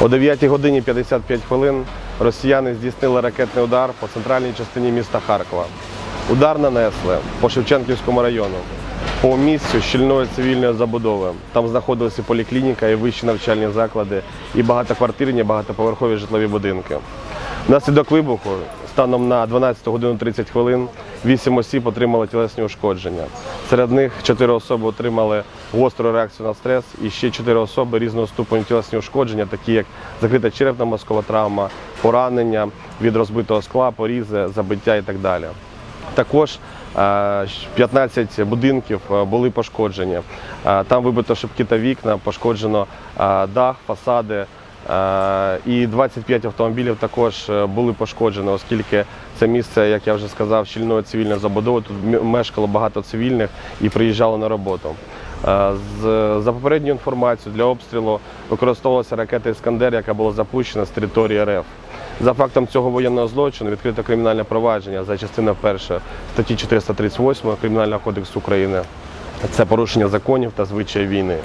О 9 годині 55 хвилин росіяни здійснили ракетний удар по центральній частині міста Харкова. Удар нанесли по Шевченківському району, по місцю щільної цивільної забудови. Там знаходилися поліклініка і вищі навчальні заклади, і багатоквартирні, багатоповерхові житлові будинки. Внаслідок вибуху станом на 12 годину 30 хвилин 8 осіб отримали тілесні ушкодження. Серед них 4 особи отримали гостру реакцію на стрес і ще 4 особи різного ступеню тілесні ушкодження, такі як закрита черепно-мозкова травма, поранення від розбитого скла, порізи, забиття і так далі. Також е, 15 будинків е, були пошкоджені. Е, Там вибито шибки та вікна, пошкоджено е, дах, фасади. Е, І 25 автомобілів також е, були пошкоджені, оскільки це місце, як я вже сказав, щільної цивільної забудови. Тут мешкало багато цивільних і приїжджали на роботу. Е, За попередньою інформацією для обстрілу використовувалася ракета Іскандер, яка була запущена з території РФ. За фактом цього воєнного злочину відкрито кримінальне провадження за частиною 1 статті 438 Кримінального кодексу України. Це порушення законів та звичаї війни.